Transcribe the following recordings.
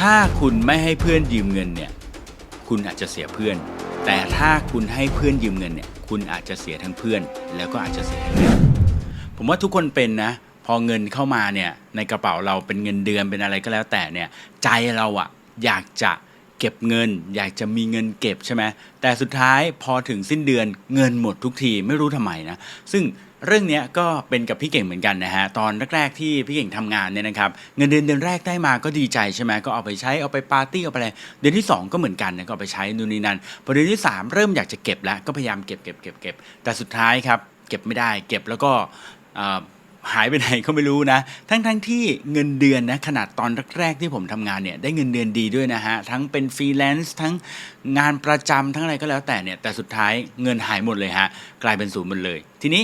ถ้าคุณไม่ให้เพื่อนยืมเงินเนี่ย คุณอาจจะเสียเพื่อน แต่ถ้าคุณให้เพื่อนยืมเงินเนี่ย คุณอาจจะเสียทั้งเพื่อน แล้วก็อาจจะเสียทั้งเงินผมว่าทุกคนเป็นนะ พอเงินเข้ามาเนี่ยในกระเป๋าเราเป็นเงินเดือนเป็นอะไรก็แล้วแต่เนี่ยใจเราอะอยากจะเก็บเงิน อยากจะมีเงินเก็บใช่ไหมแต่สุดท้ายพอถึงสิ้นเดือนเงินหมดทุกทีไม่รู้ทำไมนะซึ่ง เรื่องนี้ก็เป็นกับพี่เก่งเหมือนกันนะฮะตอนแรกๆที่พี่เก่งทำงานเนี่ยนะครับเงินเดือนเดือนแรกได้มาก็ดีใจใช่ไหมก็เอาไปใช้เอาไปปาร์ตี้เอาไปอะไรเดือนที่ 2 ก็เหมือนกันนะก็เอาไปใช้นู่นนี่นั่นพอเดือนที่ 3 เริ่มอยากจะเก็บแล้วก็พยายามเก็บเก็บเก็บเก็บแต่สุดท้ายครับเก็บไม่ได้ เก็บแล้วก็หายไปไหนก็ไม่รู้นะ ทั้งทั้งที่เงินเดือนนะขนาดตอนแรกๆที่ผมทำงานเนี่ยได้เงินเดือนดีด้วยนะฮะ ทั้งเป็นฟรีแลนซ์ทั้งงานประจำทั้งอะไรก็แล้วแต่เนี่ยแต่สุดท้ายเงินหายหมดเลยฮะ กลายเป็นศูนย์หมดเลย ทีนี้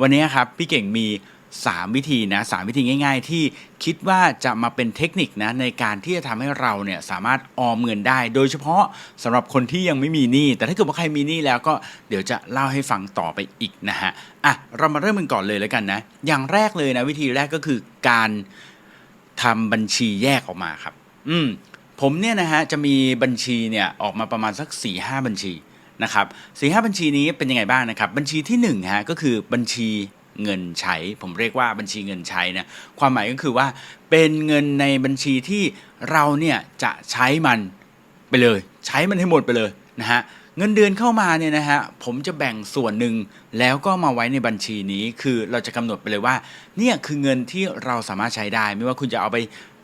วันนี้ครับพี่เก่งมี 3 วิธีนะสามวิธีง่าย ๆ ที่คิดว่าจะมาเป็นเทคนิคนะในการที่จะทำให้เราเนี่ยสามารถออมเงินได้ โดยเฉพาะสำหรับคนที่ยังไม่มีหนี้แต่ถ้าเกิดว่าใครมีหนี้แล้วก็เดี๋ยวจะเล่าให้ฟังต่อไปอีกนะฮะอะเรามาเริ่มกันก่อนเลยแล้วกันนะอย่างแรกเลยนะวิธีแรกก็คือการทำบัญชีแยกออกมาครับ อืมผมเนี่ยนะฮะจะมีบัญชีเนี่ยออกมาประมาณสัก4ี่ห้าบัญชี นะครับสี่ห้าบัญชีนี้เป็นยังไงบ้างนะครับ บัญชีที่1นึ่งฮะก็คือบัญชีเงินใช้ ผมเรียกว่าบัญชีเงินใช้นะความหมายก็คือว่าเป็นเงินในบัญชีที่เราเนี่ยจะใช้มันไปเลย ใช้มันให้หมดไปเลยนะฮะเงินเดือนเข้ามาเนี่ยนะฮะผมจะแบ่งส่วนหนึ่งแล้วก็มาไว้ในบัญชีนี้คือเราจะกำหนดไปเลยว่าเนี่ยคือเงินที่เราสามารถใช้ได้ ไม่ว่าคุณจะเอาไป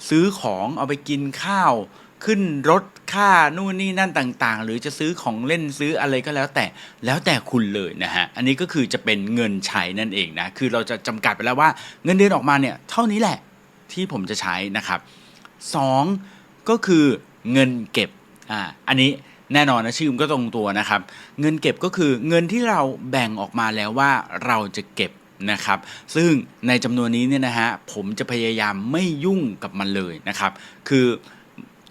ซื้อของเอาไปกินข้าว ขึ้นรถค่านู่นนี่นั่นต่างๆ หรือจะซื้อของเล่นซื้ออะไรก็แล้วแต่แล้วแต่คุณเลยนะฮะ อันนี้ก็คือจะเป็นเงินใช้นั่นเองนะ คือเราจะจำกัดไปแล้วว่าเงินเดือนออกมาเนี่ยเท่านี้แหละที่ผมจะใช้นะครับสองก็คือเงินเก็บอ่าอันนี้แน่นอนนะชื่อมันก็ตรงตัวนะครับ เงินเก็บก็คือเงินที่เราแบ่งออกมาแล้วว่าเราจะเก็บนะครับ ซึ่งในจำนวนนี้เนี่ยนะฮะผมจะพยายามไม่ยุ่งกับมันเลยนะครับ คือ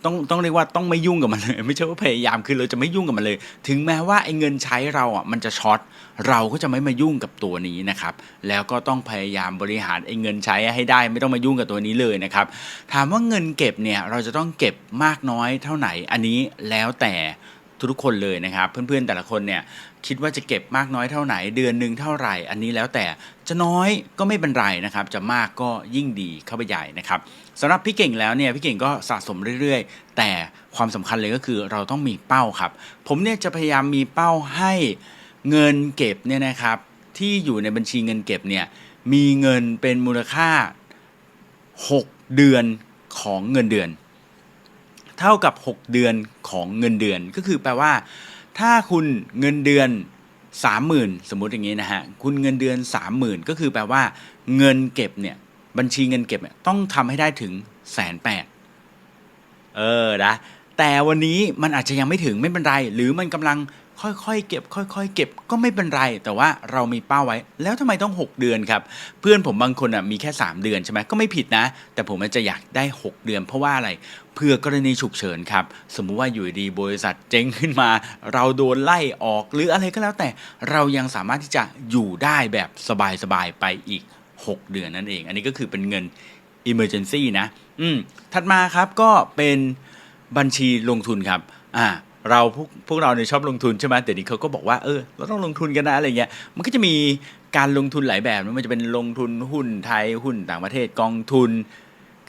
ต้องต้องเรียกว่าต้องไม่ยุ่งกับมันเลย ไม่ใช่ว่าพยายามคือเราจะไม่ยุ่งกับมันเลย ถึงแม้ว่าไอ้เงินใช้เราอะมันจะช็อตเราก็จะไม่มายุ่งกับตัวนี้นะครับ แล้วก็ต้องพยายามบริหารไอ้เงินใช้ให้ได้ ไม่ต้องมายุ่งกับตัวนี้เลยนะครับ ถามว่าเงินเก็บเนี่ยเราจะต้องเก็บมากน้อยเท่าไหร่อันนี้แล้วแต่ ทุกๆคนเลยนะครับเพื่อนๆแต่ละคนเนี่ยคิดว่าจะเก็บมากน้อยเท่าไหน เดือนหนึ่งเท่าไหร่ อันนี้แล้วแต่จะน้อยก็ไม่เป็นไรนะครับ จะมากก็ยิ่งดีเข้าไปใหญ่นะครับสำหรับพี่เก่งแล้วเนี่ยพี่เก่งก็สะสมเรื่อยๆ แต่ความสำคัญเลยก็คือเราต้องมีเป้าครับ ผมเนี่ยจะพยายามมีเป้าให้เงินเก็บเนี่ยนะครับที่อยู่ในบัญชีเงินเก็บเนี่ยมีเงินเป็นมูลค่า 6 เดือนของเงินเดือน เท่ากับ 6 เดือนของเงินเดือน ก็คือแปลว่า ถ้าคุณเงินเดือน 30,000 สมมุติอย่างนี้นะฮะ คุณเงินเดือน 30,000 ก็คือแปลว่า เงินเก็บเนี่ย บัญชีเงินเก็บเนี่ยต้องทำให้ได้ถึงแสนแปดเออนะแต่วันนี้มันอาจจะยังไม่ถึงไม่เป็นไร หรือมันกำลัง ค่อยๆเก็บ ค่อยๆ เก็บก็ไม่เป็นไร แต่ว่าเรามีเป้าไว้ แล้วทำไมต้อง 6 เดือนครับ เพื่อนผมบางคนอะมีแค่ 3 เดือนใช่ไหมก็ไม่ผิดนะ แต่ผมจจะอยากได้ 6 เดือน เพราะว่าอะไร เพื่อกรณีฉุกเฉินครับ สมมุติว่าอยู่ดีบริษัทเจ๊งขึ้นมา เราโดนไล่ออกหรืออะไรก็แล้วแต่ เรายังสามารถที่จะอยู่ได้แบบสบายๆไปอีก 6 เดือนนั่นเอง อันนี้ก็คือเป็นเงิน emergency นะ อืม ถัดมาครับก็เป็นบัญชีลงทุนครับ อ่า เราพวกพวกเราเนี่ยชอบลงทุนใช่ไหมแต่นี้เขาก็บอกว่าเออเราต้องลงทุนกันนะอะไรเงี้ยมันก็จะมีการลงทุนหลายแบบมันจะเป็นลงทุนหุ้นไทยหุ้นต่างประเทศกองทุน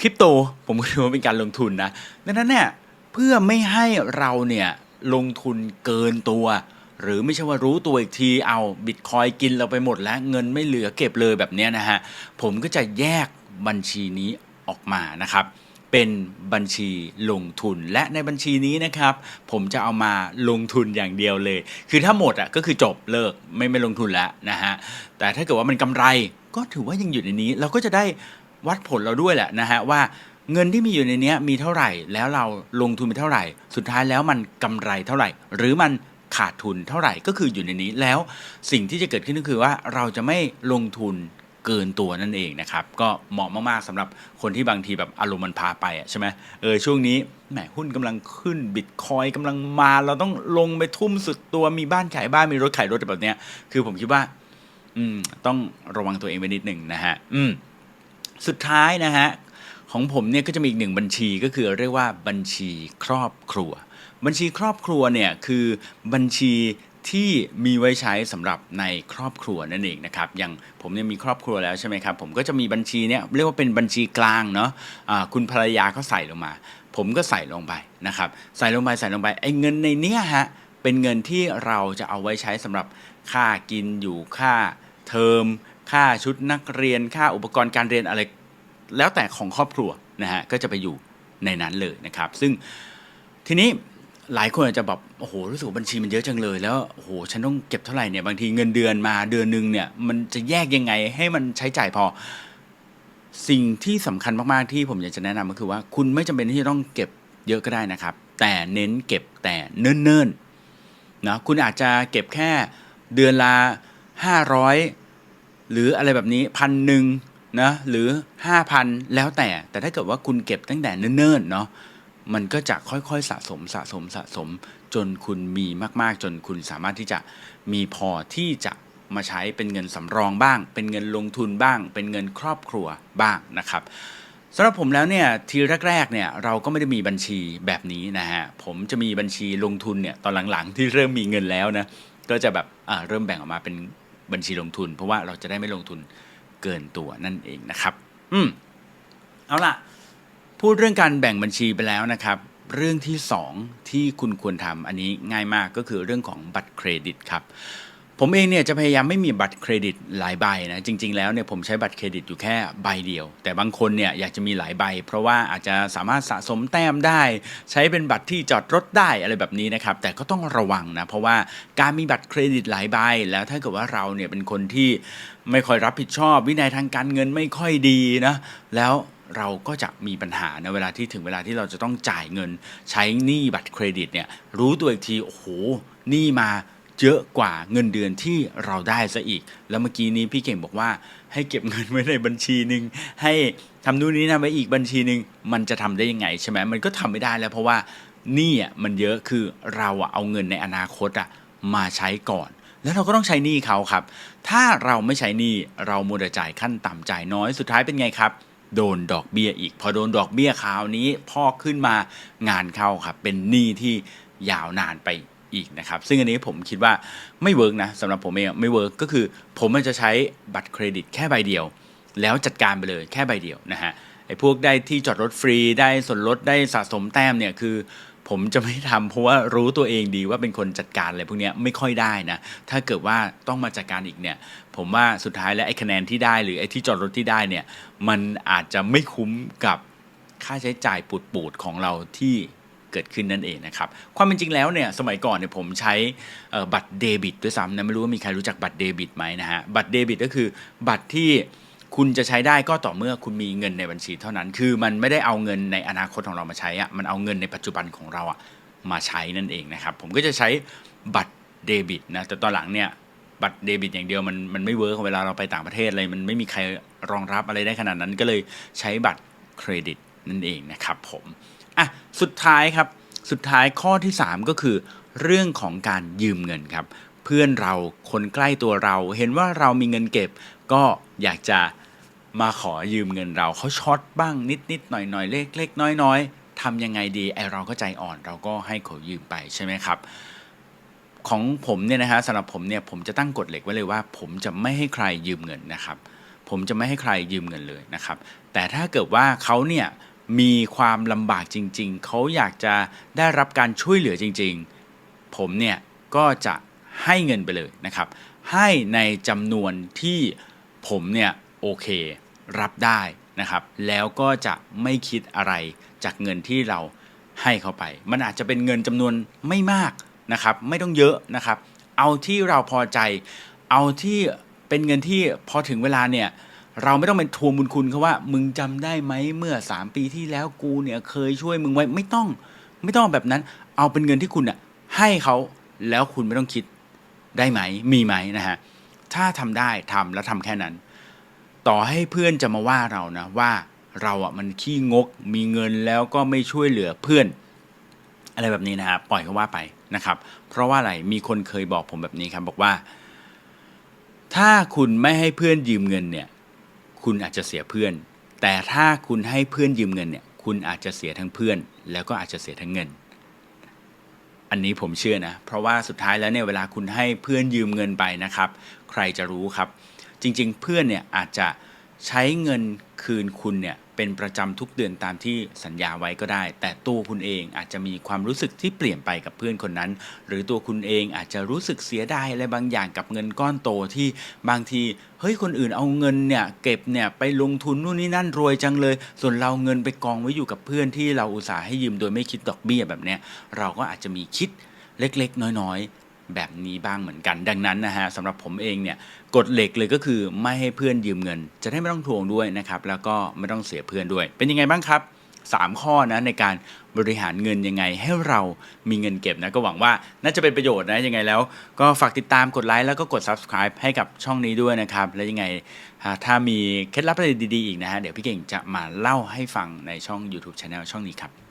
คริปโต ผมก็ถือว่าเป็นการลงทุนนะดังนั้นเนี่ยเพื่อไม่ให้เราเนี่ยลงทุนเกินตัว หรือไม่ใช่ว่ารู้ตัวอีกทีเอาบิตคอยกินเราไปหมดแล้วเงินไม่เหลือเก็บเลยแบบนี้นะฮะผมก็จะแยกบัญชีนี้ออกมานะครับ เป็นบัญชีลงทุนและในบัญชีนี้นะครับ ผมจะเอามาลงทุนอย่างเดียวเลย คือถ้าหมดอะก็คือจบเลิกไม่ไม่ลงทุนแล้วนะฮะแต่ถ้าเกิดว่ามันกำไรก็ถือว่ายังอยู่ในนี้ เราก็จะได้วัดผลเราด้วยแหละนะฮะว่าเงินที่มีอยู่ในนี้มีเท่าไหร่ แล้วเราลงทุนไปเท่าไหร่ สุดท้ายแล้วมันกำไรเท่าไหร่ หรือมันขาดทุนเท่าไหร่ก็คืออยู่ในนี้แล้วสิ่งที่จะเกิดขึ้นก็คือว่าเราจะไม่ลงทุน เกินตัวนั่นเองนะครับ ก็เหมาะมากๆสำหรับคนที่บางทีแบบอารมณ์มันพาไปอะใช่ไหมเออช่วงนี้แหมหุ้นกำลังขึ้นบิตคอยกำลังมาเราต้องลงไปทุ่มสุดตัวมีบ้านขายบ้านมีรถขายรถแบบเนี้ยคือผมคิดว่า อืม ต้องระวังตัวเองไว้นิดหนึ่งนะฮะ อืม สุดท้ายนะฮะของผมเนี่ยก็จะมีอีกหนึ่งบัญชีก็คือเรียกว่าบัญชีครอบครัว บัญชีครอบครัวเนี่ยคือบัญชี ที่มีไว้ใช้สำหรับในครอบครัวนั่นเองนะครับอย่างผมเนี่ยมีครอบครัวแล้วใช่ไหมครับผมก็จะมีบัญชีเนี่ยเรียกว่าเป็นบัญชีกลางเนาะอ่าคุณภรรยาก็ใส่ลงมา ผมก็ใส่ลงไปนะครับใส่ลงไปใส่ลงไปไอ้เงินในเนี้ยฮะเป็นเงินที่เราจะเอาไว้ใช้สำหรับค่ากินอยู่ค่าเทอม ค่าชุดนักเรียนค่าอุปกรณ์การเรียนอะไร แล้วแต่ของครอบครัวนะฮะก็จะไปอยู่ในนั้นเลยนะครับ ซึ่งทีนี้ หลายคนอาจจะแบบโอ้โหรู้สึกบัญชีมันเยอะจังเลย แล้วโอ้โหฉันต้องเก็บเท่าไหร่เนี่ยบางทีเงินเดือนมาเดือนหนึ่งเนี่ย มันจะแยกยังไงให้มันใช้จ่ายพอ สิ่งที่สำคัญมากๆที่ผมอยากจะแนะนำก็คือว่าคุณไม่จำเป็นที่จะต้องเก็บเยอะก็ได้นะครับ แต่เน้นเก็บแต่เนิ่นๆนะคุณอาจจะเก็บแค่เดือนละ500 หรืออะไรแบบนี้พันหนึ่งนะหรือ 5,000 แล้วแต่แต่ถ้าเกิดว่าคุณเก็บตั้งแต่เนิ่นๆเนาะ มันก็จะค่อยๆสะสมสะสมสะสม จนคุณมีมากๆ จนคุณสามารถที่จะมีพอที่จะมาใช้เป็นเงินสำรองบ้าง เป็นเงินลงทุนบ้าง เป็นเงินครอบครัวบ้างนะครับสำหรับผมแล้วเนี่ยทีแรกๆเนี่ยเราก็ไม่ได้มีบัญชีแบบนี้นะฮะผมจะมีบัญชีลงทุนเนี่ยตอนหลังๆ ที่เริ่มมีเงินแล้วนะก็จะแบบเริ่มแบ่งออกมาเป็นบัญชีลงทุน เพราะว่าเราจะได้ไม่ลงทุนเกินตัวนั่นเองนะครับ อืมเอาล่ะ พูดเรื่องการแบ่งบัญชีไปแล้วนะครับ เรื่องที่ 2 ที่คุณควรทำอันนี้ง่ายมากก็คือเรื่องของบัตรเครดิตครับผมเองเนี่ยจะพยายามไม่มีบัตรเครดิตหลายใบนะจริง ๆ แล้วเนี่ยผมใช้บัตรเครดิตอยู่แค่ใบเดียว แต่บางคนเนี่ยอยากจะมีหลายใบ เพราะว่าอาจจะสามารถสะสมแต้มได้ ใช้เป็นบัตรที่จอดรถได้อะไรแบบนี้นะครับแต่ก็ต้องระวังนะเพราะว่าการมีบัตรเครดิตหลายใบ แล้วถ้าเกิดว่าเราเนี่ยเป็นคนที่ไม่ค่อยรับผิดชอบ วินัยทางการเงินไม่ค่อยดีนะแล้ว เราก็จะมีปัญหาในเวลาที่ถึงเวลาที่เราจะต้องจ่ายเงิน ใช้หนี้บัตรเครดิตเนี่ยรู้ตัวอีกทีโอ้โหหนี้มาเยอะกว่าเงินเดือนที่เราได้ซะอีก แล้วเมื่อกี้นี้พี่เก่งบอกว่าให้เก็บเงินไว้ในบัญชีหนึ่งให้ทำนู่นนี่นะไว้อีกบัญชีหนึ่งมันจะทำได้ยังไงใช่ไหมมันก็ทำไม่ได้แล้วเพราะว่าหนี่อะมันเยอะคือเราอะเอาเงินในอนาคตอะมาใช้ก่อน แล้วเราก็ต้องใช้หนี้เขาครับ ถ้าเราไม่ใช้หนี้เราโมดจ่ายขั้นต่ำจ่ายน้อยสุดท้ายเป็นไงครับ โดนดอกเบี้ยอีก พอโดนดอกเบี้ยคราวนี้พอกขึ้นมางานเข้าครับ เป็นหนี้ที่ยาวนานไปอีกนะครับ ซึ่งอันนี้ผมคิดว่าไม่เวิร์กนะสำหรับผมเองไม่เวิร์กก็คือ ผมมันจะใช้บัตรเครดิตแค่ใบเดียว แล้วจัดการไปเลยแค่ใบเดียวนะฮะไอ้พวกได้ที่จอดรถฟรีได้ส่วนลดได้สะสมแต้มเนี่ยคือ ผมจะไม่ทำเพราะว่ารู้ตัวเองดีว่าเป็นคนจัดการอะไรพวกนี้ไม่ค่อยได้นะถ้าเกิดว่าต้องมาจัดการอีกเนี่ย ผมว่าสุดท้ายแล้วไอ้คะแนนที่ได้หรือไอ้ที่จอดรถที่ได้เนี่ย มันอาจจะไม่คุ้มกับค่าใช้จ่ายปูดๆของเราที่เกิดขึ้นนั่นเองนะครับ ความเป็นจริงแล้วเนี่ยสมัยก่อนเนี่ยผมใช้บัตรเดบิตด้วยซ้ำนะไม่รู้ว่ามีใครรู้จักบัตรเดบิตไหมนะฮะบัตรเดบิตก็คือบัตรที่ คุณจะใช้ได้ก็ต่อเมื่อคุณมีเงินในบัญชีเท่านั้น คือมันไม่ได้เอาเงินในอนาคตของเรามาใช้อะมันเอาเงินในปัจจุบันของเราอะมาใช้นั่นเองนะครับ ผมก็จะใช้บัตรเดบิตนะ แต่ตอนหลังเนี่ยบัตรเดบิตอย่างเดียวมันมันไม่เวิร์กเวลาเราไปต่างประเทศอะไรมันไม่มีใครรองรับอะไรได้ขนาดนั้น ก็เลยใช้บัตรเครดิตนั่นเองนะครับผมอะสุดท้ายครับ สุดท้ายข้อที่ 3 ก็คือ เรื่องของการยืมเงินครับ เพื่อนเราคนใกล้ตัวเรา เห็นว่าเรามีเงินเก็บ ก็อยากจะ มาขอยืมเงินเราเขาช็อตบ้างนิดนิดๆหน่อยหน่อยๆเล็กเล็กน้อยน้อยๆทำยังไงดีไอเราก็ใจอ่อนเราก็ให้เขายืมไปใช่ไหมครับของผมเนี่ยนะฮะสำหรับผมเนี่ยผมจะตั้งกฎเหล็กไว้เลยว่า ผมจะไม่ให้ใครยืมเงินนะครับ ผมจะไม่ให้ใครยืมเงินเลยนะครับ แต่ถ้าเกิดว่าเขาเนี่ยมีความลำบากจริง ๆ เขาอยากจะได้รับการช่วยเหลือจริง ๆ ผมเนี่ยก็จะให้เงินไปเลยนะครับ ให้ในจำนวนที่ผมเนี่ย โอเค รับได้นะครับ แล้วก็จะไม่คิดอะไรจากเงินที่เราให้เขาไป มันอาจจะเป็นเงินจำนวนไม่มากนะครับ ไม่ต้องเยอะนะครับ เอาที่เราพอใจ เอาที่เป็นเงินที่พอถึงเวลาเนี่ยเราไม่ต้องเป็นทวงบุญคุณเขาว่า มึงจำได้ไหมเมื่อ 3 ปีที่แล้วกูเนี่ยเคยช่วยมึงไว้ไม่ต้อง ไม่ต้องแบบนั้น เอาเป็นเงินที่คุณอะให้เขาแล้วคุณไม่ต้องคิดได้ไหมมีไหมนะฮะถ้าทำได้ทำแล้วทำแค่นั้น ต่อให้เพื่อนจะมาว่าเรานะว่าเราอะมันขี้งก มีเงินแล้วก็ไม่ช่วยเหลือเพื่อน อะไรแบบนี้นะฮะปล่อยเขาว่าไปนะครับ เพราะว่าอะไรมีคนเคยบอกผมแบบนี้ครับบอกว่า ถ้าคุณไม่ให้เพื่อนยืมเงินเนี่ย คุณอาจจะเสียเพื่อน แต่ถ้าคุณให้เพื่อนยืมเงินเนี่ย คุณอาจจะเสียทั้งเพื่อน แล้วก็อาจจะเสียทั้งเงิน อันนี้ผมเชื่อนะ เพราะว่าสุดท้ายแล้วเนี่ยเวลาคุณให้เพื่อนยืมเงินไปนะครับ ใครจะรู้ครับ จริง ๆ เพื่อนเนี่ยอาจจะใช้เงินคืนคุณเนี่ยเป็นประจำทุกเดือนตามที่สัญญาไว้ก็ได้ แต่ตัวคุณเองอาจจะมีความรู้สึกที่เปลี่ยนไปกับเพื่อนคนนั้น หรือตัวคุณเองอาจจะรู้สึกเสียดายอะไรบางอย่างกับเงินก้อนโตที่บางทีเฮ้ยคนอื่นเอาเงินเนี่ยเก็บเนี่ยไปลงทุนนู่นนี่นั่นรวยจังเลย ส่วนเราเงินไปกองไว้อยู่กับเพื่อนที่เราอุตส่าห์ให้ยืมโดยไม่คิดดอกเบี้ยแบบเนี้ยเราก็อาจจะมีคิดเล็กๆ น้อยๆ แบบนี้บ้างเหมือนกัน ดังนั้นนะฮะสำหรับผมเองเนี่ยกฎเหล็กเลยก็คือไม่ให้เพื่อนยืมเงิน จะได้ไม่ต้องทวงด้วยนะครับแล้วก็ไม่ต้องเสียเพื่อนด้วย เป็นยังไงบ้างครับ 3 ข้อนะในการบริหารเงินยังไงให้เรามีเงินเก็บนะก็หวังว่าน่าจะเป็นประโยชน์นะยังไงแล้ว ก็ฝากติดตามกดไลค์แล้วก็กด subscribe ให้กับช่องนี้ด้วยนะครับ และยังไงถ้ามีเคล็ดลับอะไรดีๆอีกนะฮะเดี๋ยวพี่เก่งจะมาเล่าให้ฟังในช่อง YouTube Channel ช่องนี้ครับ